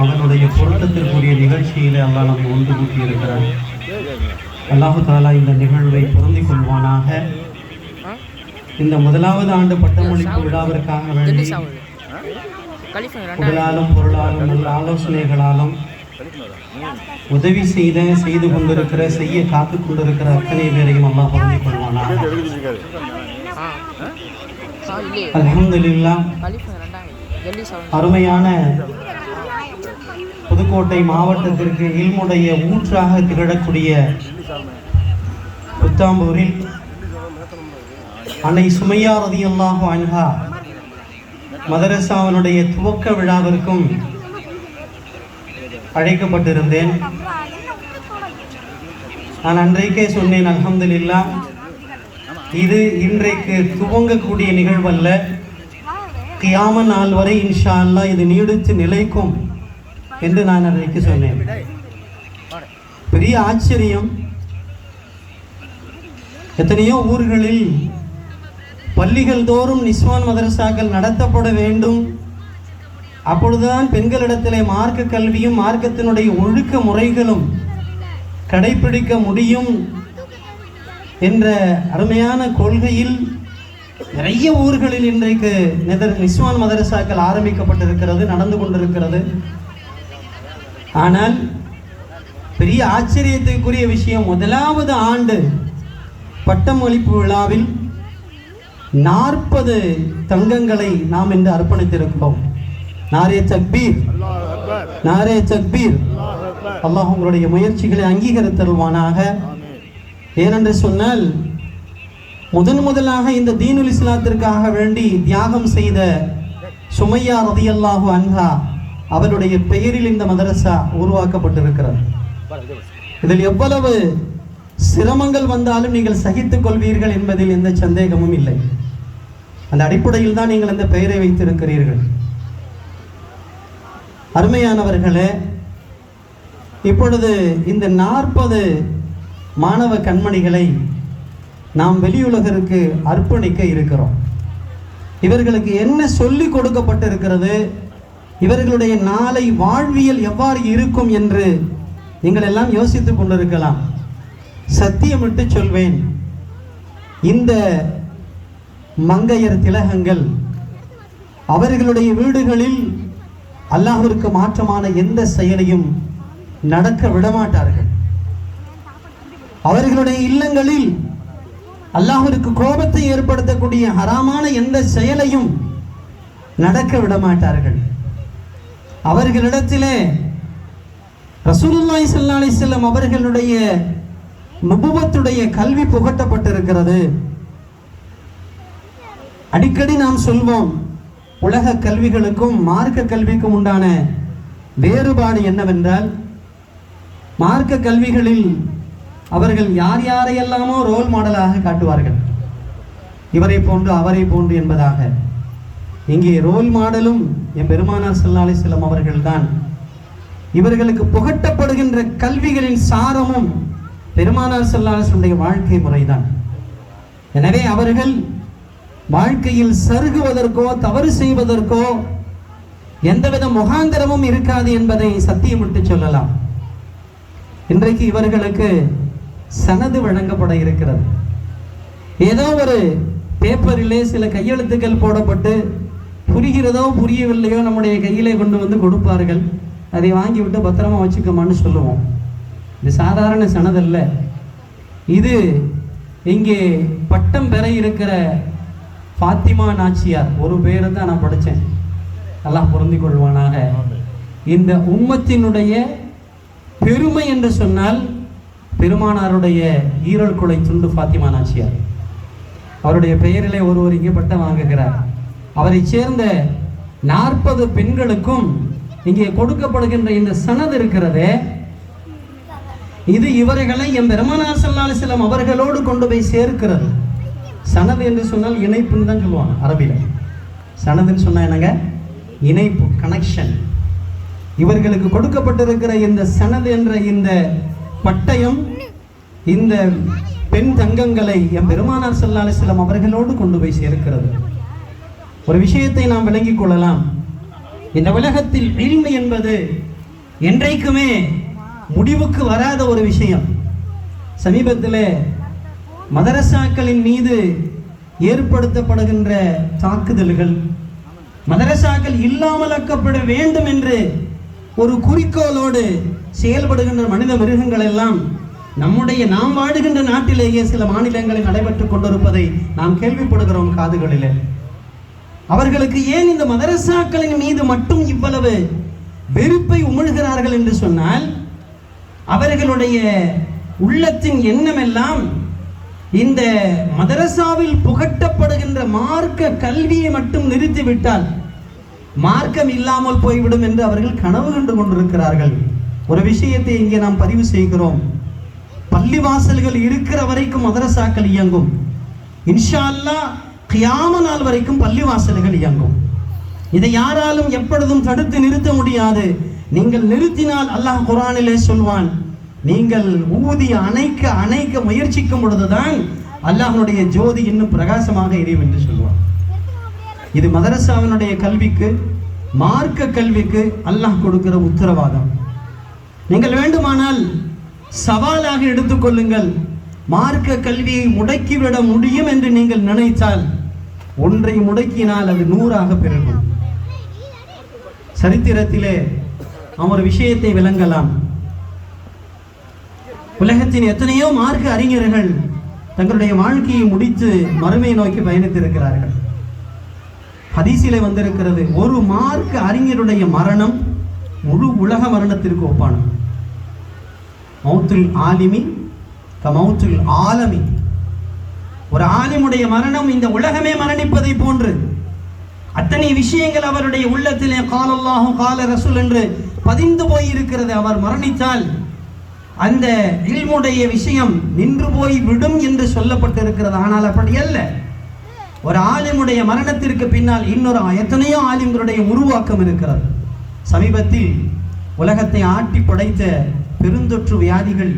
அவனுடைய பொருத்தத்திற்குரிய நிகழ்ச்சியிலே அல்லாஹ் நம்மை ஒன்று கூட்டி இருக்கிறார் அல்லாஹு தாலா இந்த நிகழ்வை பொருந்திக் கொள்வானாக. இந்த முதலாவது ஆண்டு பட்டமளிப்பு விழாவிற்காக வேண்டி உடலாலும் பொருளாலும் நல்ல ஆலோசனைகளாலும் உதவி செய்த செய்து கொண்டிருக்கிற செய்ய காத்து கொண்டிருக்கிற அத்தனை பேரையும் அல்லாஹ் பொருந்திக் கொள்வானாக. அருமையான புதுக்கோட்டை மாவட்டத்திற்கு இல்முடைய ஊற்றாக திகழக்கூடிய புத்தாம்பூரில் அன்னை சுமையா ரதியல்லாஹு அன்ஹா மதரசாவினுடைய துவக்க விழாவிற்கும் அழைக்கப்பட்டிருந்தேன். நான் அன்றைக்கே சொன்னேன் அல்ஹம்துலில்லாஹ் இது இன்றைக்கு துவங்கக்கூடிய நிகழ்வல்ல. கியாம நாள் வரை இன்ஷா அல்லா இது நீடித்து நிலைக்கும். என்று நான் அன்றைக்கு சொன்னேன். பெரிய ஆச்சரியம். எத்தனையோ ஊர்களில் பள்ளிகள் தோறும் நிஸ்வான் மதரசாக்கள் நடத்தப்பட வேண்டும். அப்பொழுதுதான் பெண்களிடத்திலே மார்க்க கல்வியும் மார்க்கத்தினுடைய ஒழுக்க முறைகளும் கடைபிடிக்க முடியும் என்ற அருமையான கொள்கையில் நிறைய ஊர்களில் இன்றைக்கு நிதர் நிஸ்வான் மதரசாக்கள் ஆரம்பிக்கப்பட்டிருக்கிறது நடந்து கொண்டிருக்கிறது. ஆனால் பெரிய ஆச்சரியத்துக்குரிய விஷயம் முதலாவது ஆண்டு பட்டமளிப்பு விழாவில் நாற்பது தங்கங்களை நாம் இன்று அர்ப்பணித்திருக்கிறோம். நாரே சக்பீர் நாரே சக்பீர் அல்லாஹ் உங்களுடைய முயற்சிகளை அங்கீகரித்தருவானாக. ஏனென்று சொன்னால் முதன் முதலாக இந்த தீனுல் இஸ்லாத்திற்காக வேண்டி தியாகம் செய்த சுமையா ரதியல்லாஹு அன்ஹா அவருடைய பெயரில் இந்த மதரசா உருவாக்கப்பட்டிருக்கிறது. இதில் எவ்வளவு சிரமங்கள் வந்தாலும் நீங்கள் சகித்துக் கொள்வீர்கள் என்பதில் எந்த சந்தேகமும் இல்லை. அந்த அடிப்படையில் தான் நீங்கள் இந்த பெயரை வைத்திருக்கிறீர்கள். அருமையானவர்களே இப்பொழுது இந்த நாற்பது மாணவ கண்மணிகளை நாம் வெளியுலகிற்கு அர்ப்பணிக்க இருக்கிறோம். இவர்களுக்கு என்ன சொல்லி கொடுக்கப்பட்டிருக்கிறது? இவர்களுடைய நாளை வாழ்வியல் எவ்வாறு இருக்கும் என்று நீங்கள் எல்லாம் யோசித்துக் கொண்டிருக்கலாம். சத்தியமிட்டு சொல்வேன். இந்த மங்கையர் திலகங்கள் அவர்களுடைய வீடுகளில் அல்லாஹிற்கு மாற்றமான எந்த செயலையும் நடக்க விடமாட்டார்கள். அவர்களுடைய இல்லங்களில் அல்லாஹிற்கு கோபத்தை ஏற்படுத்தக்கூடிய ஹராமான எந்த செயலையும் நடக்க விடமாட்டார்கள். அவர்களிடத்திலே ரசூலுல்லாய் சல்லா அலி செல்லம் அவர்களுடைய நுபுவத்துடைய கல்வி புகட்டப்பட்டிருக்கிறது. அடிக்கடி நாம் சொல்வோம் உலக கல்விகளுக்கும் மார்க்க கல்விக்கும் உண்டான வேறுபாடு என்னவென்றால் மார்க்க கல்விகளில் அவர்கள் யார் யாரையெல்லாமோ ரோல் மாடலாக காட்டுவார்கள். இவரை போன்று அவரை போன்று என்பதாக. இங்கே ரோல் மாடலும் என் பெருமானார் ஸல்லல்லாஹு அலைஹி அவர்கள்தான். இவர்களுக்கு புகட்டப்படுகின்ற கல்விகளின் சாரமும் பெருமானார் ஸல்லல்லாஹு வாழ்க்கை முறைதான். எனவே அவர்கள் வாழ்க்கையில் சருகுவதற்கோ தவறு செய்வதற்கோ எந்தவித முகாந்திரமும் இருக்காது என்பதை சத்தியமிட்டு சொல்லலாம். இன்றைக்கு இவர்களுக்கு சனது வழங்கப்பட இருக்கிறது. ஏதோ ஒரு பேப்பரிலே சில கையெழுத்துக்கள் போடப்பட்டு புரிகிறதோ புரியவில்லையோ நம்முடைய கையிலே கொண்டு வந்து கொடுப்பார்கள். அதை வாங்கி விட்டு பத்திரமா வச்சுக்கோமான்னு சொல்லுவோம். இது சாதாரண சனதல்ல. இது இங்கே பட்டம் பெற இருக்கிற ஃபாத்திமா நாச்சியார். ஒரு பேரை தான் நான் படித்தேன். அல்லாஹ் பொருந்தி கொள்வானாக. இந்த உம்மத்தினுடைய பெருமை என்று சொன்னால் பெருமானாருடைய ஈரல் குலை துண்டு ஃபாத்திமா நாச்சியார். அவருடைய பெயரிலே ஒருவர் இங்கே பட்டம் வாங்குகிறார். அவரை சேர்ந்த நாற்பது பெண்களுக்கும் இங்கே கொடுக்கப்படுகின்ற இந்த சனது இருக்கிறதே. இது இவர்களை என் பெருமானார் ஸல்லல்லாஹு அலைஹி அவர்களோடு கொண்டு போய் சேர்க்கிறது. சனது என்று சொன்னால் இணைப்புன்னு தான் சொல்லுவாங்க அரபியில் சனதுன்னு சொன்னால் என்னங்க? இணைப்பு கனெக்ஷன் இவர்களுக்கு கொடுக்கப்பட்டிருக்கிற இந்த சனது என்ற இந்த பட்டயம் இந்த பெண் தங்கங்களை எம் பெருமானார் ஸல்லல்லாஹு அவர்களோடு கொண்டு போய் சேர்க்கிறது. ஒரு விஷயத்தை நாம் விளங்கிக் கொள்ளலாம். இந்த உலகத்தில் இல்மு என்பது என்றைக்குமே முடிவுக்கு வராத ஒரு விஷயம். சமீபத்தில் மதரசாக்களின் மீது ஏற்படுத்தப்படுகின்ற தாக்குதல்கள் மதரசாக்கள் இல்லாமலாக்கப்பட வேண்டும் என்று ஒரு குறிக்கோளோடு செயல்படுகின்ற மனித மிருகங்கள் எல்லாம் நம்முடைய நாம் வாடுகின்ற நாட்டிலேயே சில மாநிலங்களில் நடைபெற்றுக் கொண்டிருப்பதை நாம் கேள்விப்படுகிறோம் காதுகளிலே. அவர்களுக்கு ஏன் இந்த மதரசாக்களின் மீது மட்டும் இவ்வளவு வெறுப்பை உமிழ்கிறார்கள் என்று சொன்னால் அவர்களுடைய உள்ளத்தின் எண்ணமெல்லாம் இந்த மதரசாவில் புகட்டப்படுகின்ற மார்க்க கல்வியை மட்டும் நிறுத்திவிட்டால் மார்க்கம் இல்லாமல் போய்விடும் என்று அவர்கள் கனவு கண்டு கொண்டிருக்கிறார்கள். ஒரு விஷயத்தை இங்கே நாம் பதிவு செய்கிறோம். பள்ளிவாசல்கள் இருக்கிற வரைக்கும் மதரசாக்கள் இயங்கும். இன்ஷா அல்லாஹ் கியாம நாள் வரைக்கும் பள்ளிவாசல்கள் இயங்கும். இதை யாராலும் எப்பொழுதும் தடுத்து நிறுத்த முடியாது. நீங்கள் நிறுத்தினால் அல்லாஹ் குரானிலே சொல்வான் நீங்கள் ஊதி அணைக்க அணைக்க முயற்சிக்கும் பொழுதுதான் அல்லாஹனுடைய ஜோதி இன்னும் பிரகாசமாக எரியும் என்று சொல்வான். இது மதரசாவினுடைய கல்விக்கு மார்க்க கல்விக்கு அல்லாஹ் கொடுக்கிற உத்தரவாதம். நீங்கள் வேண்டுமானால் சவாலாக எடுத்துக்கொள்ளுங்கள் மார்க்க கல்வியை முடக்கிவிட முடியும் என்று நீங்கள் நினைத்தால் ஒன்றை முடக்கினால் அது நூறாக பெருகும் சரித்திரத்திலே அவர் விஷயத்தை விளங்கலாம். உலகத்தின் எத்தனையோ மார்க்க அறிஞர்கள் தங்களுடைய வாழ்க்கையை முடித்து மறுமை நோக்கி பயணித்திருக்கிறார்கள். ஹதீஸிலே வந்திருக்கிறது ஒரு மார்க்க அறிஞருடைய மரணம் முழு உலக மரணத்திற்கு ஒப்பானது. மௌத்துல் ஆலிமி கமௌத்துல் ஆலமி. ஒரு ஆலிமுடைய மரணம் இந்த உலகமே மரணிப்பதை போன்று. அத்தனை விஷயங்கள் அவருடைய உள்ளத்திலே காலல்லாகும் கால ரசூல் என்று பதிந்து போயிருக்கிறது. அவர் மரணித்தால் அந்த இல்முடைய விஷயம் நின்று போய் விடும் என்று சொல்லப்பட்டிருக்கிறது. ஆனால் அப்படி அல்ல. ஒரு ஆலிமுடைய மரணத்திற்கு பின்னால் இன்னொரு எத்தனையோ ஆலிம்களுடைய உருவாக்கம் இருக்கிறது. சமீபத்தில் உலகத்தை ஆட்டி படைத்த பெருந்தொற்று வியாதிகள்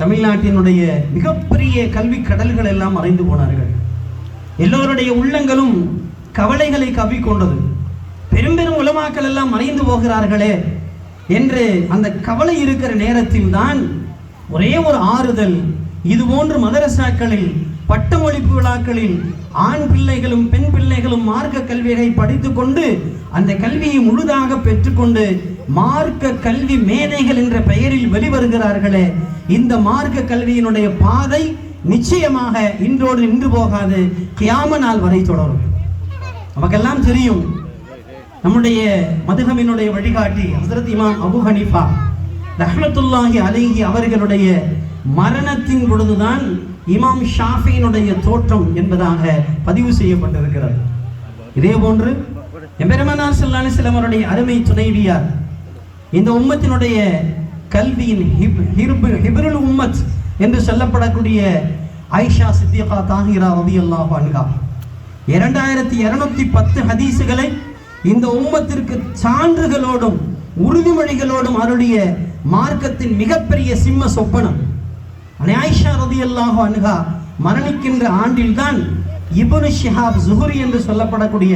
தமிழ்நாட்டினுடைய மிகப்பெரிய கல்வி கடல்கள் எல்லாம் மறைந்து போனார்கள். எல்லோருடைய உள்ளங்களும் கவலைகளை கவ்விக்கொண்டது. பெரும் பெரும் உலமாக்கள் எல்லாம் மறைந்து போகிறார்களே என்று அந்த கவலை இருக்கிற நேரத்தில் தான் ஒரே ஒரு ஆறுதல் இது போன்று மதரசாக்களில் பட்டமளிப்பு விழாக்களில் ஆண் பிள்ளைகளும் பெண் பிள்ளைகளும் மார்க்க கல்வியை படித்துக்கொண்டு அந்த கல்வியை முழுதாக பெற்றுக்கொண்டு மார்க்க கல்வி மேதைகள் என்ற பெயரில் வெளிவருகிறார்களே இந்த மார்க்க கல்வியினுடைய பாதை நிச்சயமாக இன்றோடு நின்று போகாது. கியாம நாள் வரை தொடரும். நமக்கெல்லாம் தெரியும் நம்முடைய மதுகமினுடைய வழிகாட்டி ஹசரத் இமாம் அபு ஹனிஃபா ரஹ்மத்துல்லாஹி அலைஹி அவர்களுடைய மரணத்தின் பொழுதுதான் இமாம் ஷாஃபியினுடைய தோற்றம் என்பதாக பதிவு செய்யப்பட்டிருக்கிறது. இதே போன்று எம்பெருமனார் ஸல்லல்லாஹு சிலவருடைய அருமை துணைவியார் இந்த உம்மத்தினுடைய கல்வியின் ஹிப்- உம்மத் என்று சொல்லப்படக்கூடிய ஆயிஷா தாகிரா தாஹிரா அல்லா பான்கா இரண்டாயிரத்தி இருநூத்தி பத்து ஹதீசுகளை இந்த உம்மத்திற்கு சான்றுகளோடும் உறுதிமொழிகளோடும் அருடைய மார்க்கத்தின் மிகப்பெரிய சிம்ம சொப்பனம். அன்னை ஆயிஷா ரதியல்லாஹு அன்ஹா மரணிக்கின்ற ஆண்டில்தான் இபுனு ஷிஹாப் ஜுஹுரி என்று சொல்லப்படக்கூடிய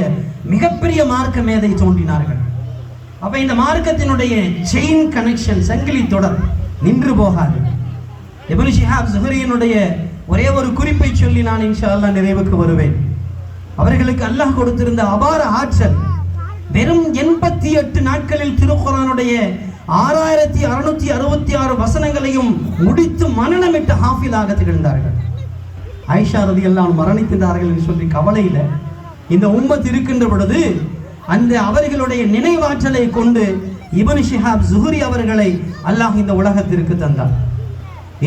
மிகப்பெரிய மார்க்க மேதை தோன்றினார்கள்? அப்ப இந்த மார்க்கத்தினுடைய செயின் கனெக்ஷன் சங்கிலி தொடர் நின்று போகாது. இப்னு ஷிஹாப் ஜுஹரியினுடைய ஒரே ஒரு குறிப்பை சொல்லி நான் இன்ஷா நிறைவுக்கு வருவேன். அவர்களுக்கு அல்லாஹ் கொடுத்திருந்த அபார ஆற்றல் வெறும் எண்பத்தி எட்டு நாட்களில் திருக்குறானுடைய ஆறாயிரத்தி அறுநூத்தி அறுபத்தி ஆறு வசனங்களையும் முடித்து மனநமிட்டு ஹாஃபிலாக திகழ்ந்தார்கள். ஐஷா ரதி எல்லாம் மரணித்தார்கள் என்று சொல்லி கவலையில் இந்த உம்மத் இருக்கின்ற பொழுது அந்த அவர்களுடைய நினைவாற்றலை கொண்டு இபன் ஷிஹாப் ஜுஹுரி அவர்களை அல்லாஹ் இந்த உலகத்திற்கு தந்தார்.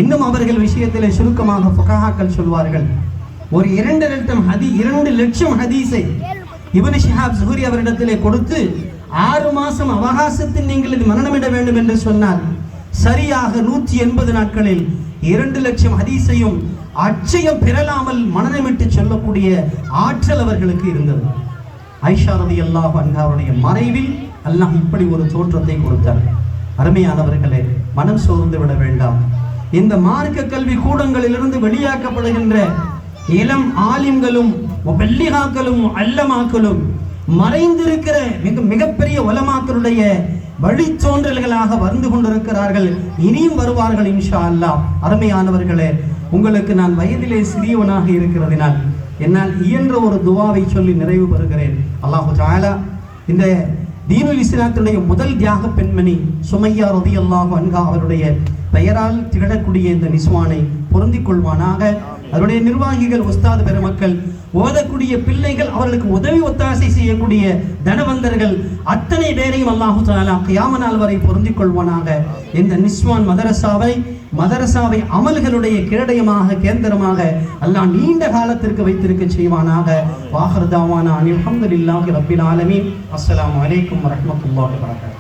இன்னும் அவர்கள் விஷயத்திலே சுருக்கமாக ஃபுகஹாக்கள் சொல்வார்கள். ஒரு இரண்டு லட்சம் ஹதி இரண்டு லட்சம் ஹதீஸை இபன் ஷிஹாப் ஜுஹரி அவரிடத்திலே கொடுத்து ஆறு மாசம் அவகாசத்தில் நீங்கள் இது மரணமிட வேண்டும் என்று சொன்னால் சரியாக நூற்றி எண்பது நாட்களில் இரண்டு லட்சம் ஹதீஸையும் அச்சயம் பெறலாமல் மனநமிட்டு சொல்லக்கூடிய ஆற்றல் அவர்களுக்கு இருந்தது. ஐஷா ரதி அல்லாஹ் அன்ஹாவுடைய மறைவில் அல்லாஹ் இப்படி ஒரு தோற்றத்தை கொடுத்தார். அருமையானவர்களே மனம் சோர்ந்து விட வேண்டாம். இந்த மார்க்க கல்வி கூடங்களிலிருந்து வெளியாக்கப்படுகின்ற இளம் ஆலிம்களும் வெள்ளிகாக்களும் அல்லமாக்களும் மறைந்திருக்கிற மிக மிகப்பெரிய உலமாக்களுடைய வழிச்சோன்றல்களாக வந்து கொண்டிருக்கிறார்கள். இனியும் வருவார்கள் இன்ஷா அல்லாஹ் அருமையானவர்களே உங்களுக்கு நான் வயதிலே சிறியவனாக இருக்கிறதினால் என்னால் இயன்ற ஒரு துவாவை சொல்லி நிறைவு பெறுகிறேன். அல்லாஹு ஜாலா இந்த தீனுல் இஸ்லாத்தினுடைய முதல் தியாக பெண்மணி சுமையா ரதி அல்லாஹு அன்கா அவருடைய பெயரால் திகழக்கூடிய இந்த நிஸ்வானை பொருந்திக் கொள்வானாக. அவருடைய நிர்வாகிகள் உஸ்தாது பெருமக்கள் ஓதக்கூடிய பிள்ளைகள் அவர்களுக்கு உதவி ஒத்தாசை செய்யக்கூடிய தனவந்தர்கள் அத்தனை பேரையும் அல்லாஹு தாலா கியாம நாள் வரை பொருந்திக் கொள்வானாக. இந்த நிஸ்வான் மதரசாவை மதரசாவை அமல்களுடைய கிரடயமாக கேந்திரமாக அல்லாஹ் நீண்ட காலத்திற்கு வைத்திருக்க செய்வானாக. வாஹர்தாவான அனில் அல்ஹம்துலில்லாஹி ரபில் ஆலமீன். அஸ்லாம் வலைக்கம் வரஹ்மத்துல்லாஹி வரகாத்து